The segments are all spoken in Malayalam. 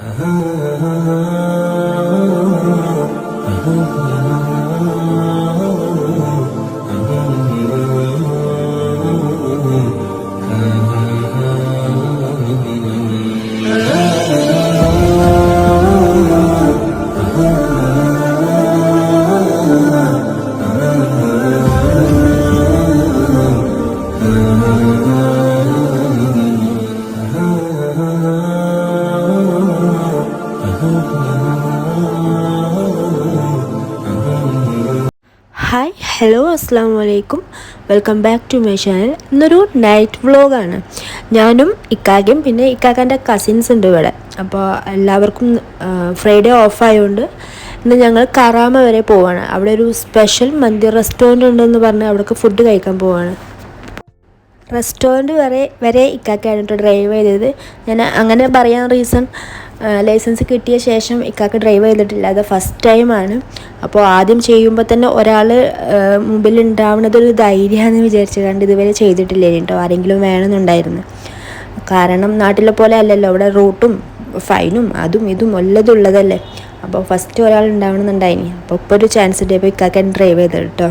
Uh-huh. ഹലോ അസ്സാം വലൈക്കും welcome back to my channel ഇന്നൊരു നൈറ്റ് വ്ളോഗാണ് ഞാനും ഇക്കാക്കും പിന്നെ ഇക്കാക്കന്റെ കസിൻസ് ഉണ്ട് ഇവിടെ. അപ്പോൾ എല്ലാവർക്കും ഫ്രൈഡേ ഓഫ് ആയതുകൊണ്ട് ഇന്ന് ഞങ്ങൾ കറാമ വരെ പോവാണ്. അവിടെ ഒരു സ്പെഷ്യൽ മന്തി റെസ്റ്റോറന്റ് ഉണ്ടെന്ന് പറഞ്ഞ് അവിടേക്ക് ഫുഡ് കഴിക്കാൻ പോവാണ്. റെസ്റ്റോറന്റ് വരെ വരെ ഇക്കാക്കാണ് കേട്ടോ ഡ്രൈവ് ചെയ്തത്. ഞാൻ അങ്ങനെ പറയാൻ റീസൺ ലൈസൻസ് കിട്ടിയ ശേഷം ഇക്കാക്ക് ഡ്രൈവ് ചെയ്തിട്ടില്ല. അത് ഫസ്റ്റ് ടൈമാണ് അപ്പോൾ ആദ്യം ചെയ്യുമ്പോൾ തന്നെ ഒരാൾ മുമ്പിൽ ഉണ്ടാവുന്നത് ഒരു ധൈര്യമാണെന്ന് വിചാരിച്ചു കണ്ട് ഇതുവരെ ചെയ്തിട്ടില്ല കേട്ടോ ആരെങ്കിലും വേണമെന്നുണ്ടായിരുന്നു കാരണം നാട്ടിലെ പോലെ അല്ലല്ലോ. അവിടെ റൂട്ടും ഫൈനും അതും ഇതും എല്ലതും ഉള്ളതല്ലേ അപ്പോൾ ഫസ്റ്റ് ഒരാൾ ഉണ്ടാവണമെന്നുണ്ടായിനി അപ്പോൾ ഇപ്പോൾ ഒരു ചാൻസ് ഉണ്ട് അപ്പോൾ ഇക്കാക്കാൻ ഡ്രൈവ് ചെയ്തത് കേട്ടോ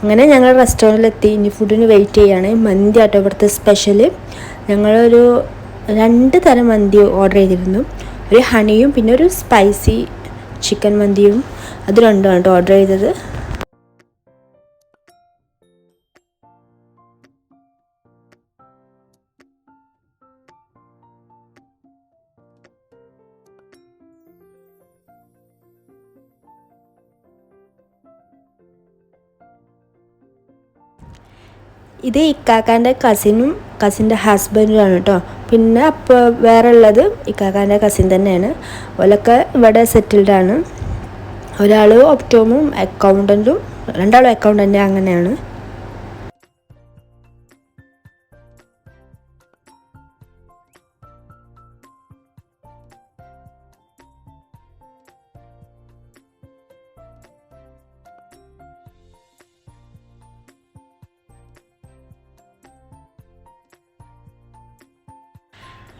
അങ്ങനെ ഞങ്ങൾ റെസ്റ്റോറന്റിലെത്തി ഇനി ഫുഡിന് വെയിറ്റ് ചെയ്യാണ്. മന്തി ആട്ടോ ഇവിടുത്തെ സ്പെഷ്യൽ ഞങ്ങളൊരു രണ്ട് തരം മന്തി ഓർഡർ ചെയ്തിരുന്നു. ഒരു ഹണിയും പിന്നെ ഒരു സ്പൈസി ചിക്കൻ മന്തിയും അത് രണ്ടും കേട്ടോ ഓർഡർ ചെയ്തത്. ഇത് ഇക്കാക്കാന്റെ കസിനും കസിന്റെ ഹസ്ബൻഡുമാണ് കേട്ടോ. പിന്നെ അപ്പോൾ വേറെ ഉള്ളത് ഇക്കാക്കാന്റെ കസിൻ തന്നെയാണ്. ഓലൊക്കെ ഇവിടെ സെറ്റിൽഡ് ആണ്. ഒരാൾ ഒപ്റ്റോമും അക്കൗണ്ടന്റും രണ്ടാളും അക്കൗണ്ടന്റ് അങ്ങനെയാണ്.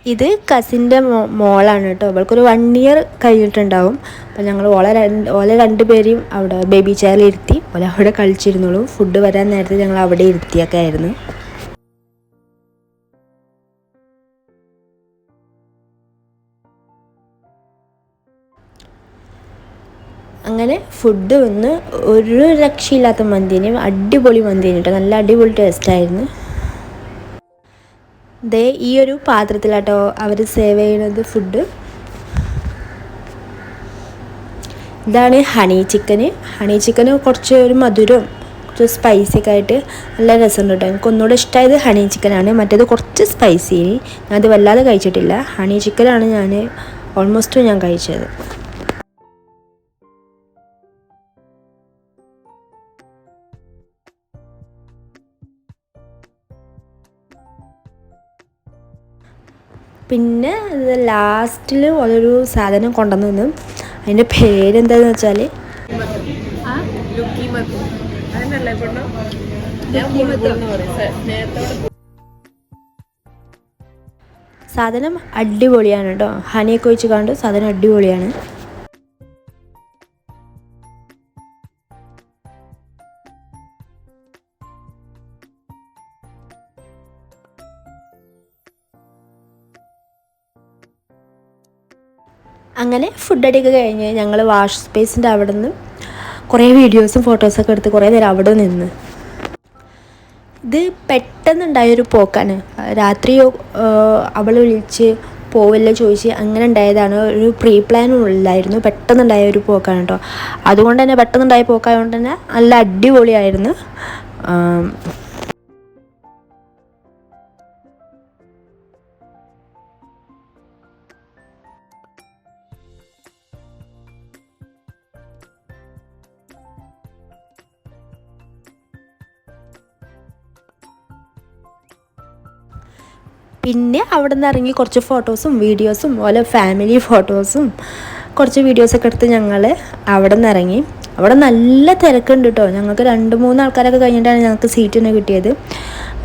ഇത് കസിന്റെ മോ മോളാണ് കേട്ടോ. അവൾക്കൊരു വൺ ഇയർ കഴിഞ്ഞിട്ടുണ്ടാവും. അപ്പോൾ ഞങ്ങൾ ഓളെ രണ്ട് ഓലെ രണ്ടുപേരെയും അവിടെ ബേബി ചെയറിൽ ഇരുത്തി ഓലെ അവിടെ കളിച്ചിരുന്നുള്ളൂ ഫുഡ് വരാൻ നേരത്തെ ഞങ്ങൾ അവിടെ ഇരുത്തിയൊക്കെ ആയിരുന്നു. അങ്ങനെ ഫുഡ് വന്ന് ഒരു രക്ഷയില്ലാത്ത മന്തിന് അടിപൊളി മന്തിന് കേട്ടോ. നല്ല അടിപൊളി ടേസ്റ്റായിരുന്നു ദേ ഈ ഒരു പാത്രത്തിലാട്ടോ അവർ സേവ് ചെയ്യുന്നത് ഫുഡ് ഇതാണ് ഹണി ചിക്കന് ഹണി ചിക്കന് കുറച്ച് ഒരു മധുരം കുറച്ച് സ്പൈസി ഒക്കെ ആയിട്ട് നല്ല രസമുണ്ട് കേട്ടോ. എനിക്ക് ഒന്നുകൂടെ ഇഷ്ടമായത് ഹണി ചിക്കനാണ് മറ്റേത് കുറച്ച് സ്പൈസി ഞാനത് വല്ലാതെ കഴിച്ചിട്ടില്ല. ഹണി ചിക്കനാണ് ഞാൻ ഓൾമോസ്റ്റ് ഞാൻ കഴിച്ചത്. പിന്നെ ലാസ്റ്റിൽ ഒരു സാധനം കൊണ്ടുവന്നു അതിന്റെ പേരെന്താന്ന് വെച്ചാൽ സാധനം അടിപൊളിയാണ് കേട്ടോ. ഹണിയൊക്കെ ഒഴിച്ച് കണ്ടു. സാധനം അടിപൊളിയാണ്. അങ്ങനെ ഫുഡ് അടിയൊക്കെ കഴിഞ്ഞ് ഞങ്ങൾ വാഷ് സ്പേസിന്റെ അവിടെ നിന്ന് കുറേ വീഡിയോസും ഫോട്ടോസൊക്കെ എടുത്ത് കുറേ നേരം അവിടെ നിന്ന്. ഇത് പെട്ടെന്നുണ്ടായൊരു പോക്കാണ്. രാത്രി അവൾ വിളിച്ച് പോവില്ല ചോദിച്ച് അങ്ങനെ ഉണ്ടായതാണ്. ഒരു പ്രീ പ്ലാനും ഇല്ലായിരുന്നു. പെട്ടെന്നുണ്ടായ ഒരു പോക്കാണ് കേട്ടോ. അതുകൊണ്ട് തന്നെ പെട്ടെന്നുണ്ടായ പോക്കായതുകൊണ്ട് തന്നെ നല്ല അടിപൊളിയായിരുന്നു. പിന്നെ അവിടെ നിന്ന് ഇറങ്ങി കുറച്ച് ഫോട്ടോസും വീഡിയോസും ഓലെ ഫാമിലി ഫോട്ടോസും കുറച്ച് വീഡിയോസൊക്കെ എടുത്ത് ഞങ്ങൾ അവിടെ നിന്ന് ഇറങ്ങി. അവിടെ നല്ല തിരക്കുണ്ട് കേട്ടോ ഞങ്ങൾക്ക് രണ്ട് മൂന്ന് ആൾക്കാരൊക്കെ കഴിഞ്ഞിട്ടാണ് ഞങ്ങൾക്ക് സീറ്റ് തന്നെ കിട്ടിയത്.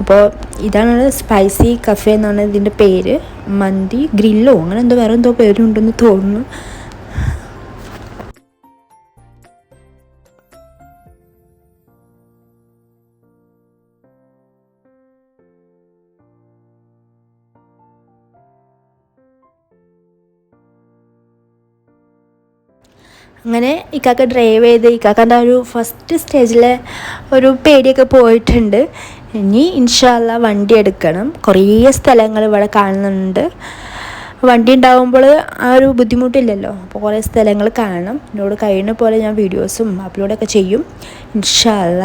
അപ്പോൾ ഇതാണ് സ്പൈസി കഫേ എന്നാണ് ഇതിന്റെ പേര്. മന്തി ഗ്രില്ലോ അങ്ങനെ എന്തോ വേറെ എന്തോ പേരുണ്ടെന്ന് തോന്നുന്നു. അങ്ങനെ ഇക്കാക്ക ഡ്രൈവ് ചെയ്ത് ഇക്കാക്കന്റെ ഒരു ഫസ്റ്റ് സ്റ്റേജിലെ ഒരു പേടിയൊക്കെ പോയിട്ടുണ്ട്. ഇനി ഇൻഷാല്ല വണ്ടി എടുക്കണം. കുറേ സ്ഥലങ്ങൾ ഇവിടെ കാണുന്നുണ്ട്. വണ്ടി ഉണ്ടാകുമ്പോൾ ആ ഒരു ബുദ്ധിമുട്ടില്ലല്ലോ. അപ്പോൾ കുറേ സ്ഥലങ്ങൾ കാണണം. എന്നോട് കഴിയുന്ന പോലെ ഞാൻ വീഡിയോസും അപ്ലോഡൊക്കെ ചെയ്യും. ഇൻഷാല്ല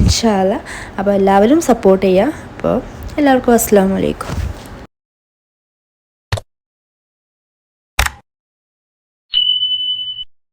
ഇൻഷാല്ല അപ്പോൾ എല്ലാവരും സപ്പോർട്ട് ചെയ്യുക. അപ്പോൾ എല്ലാവർക്കും അസ്സാം വലൈക്കും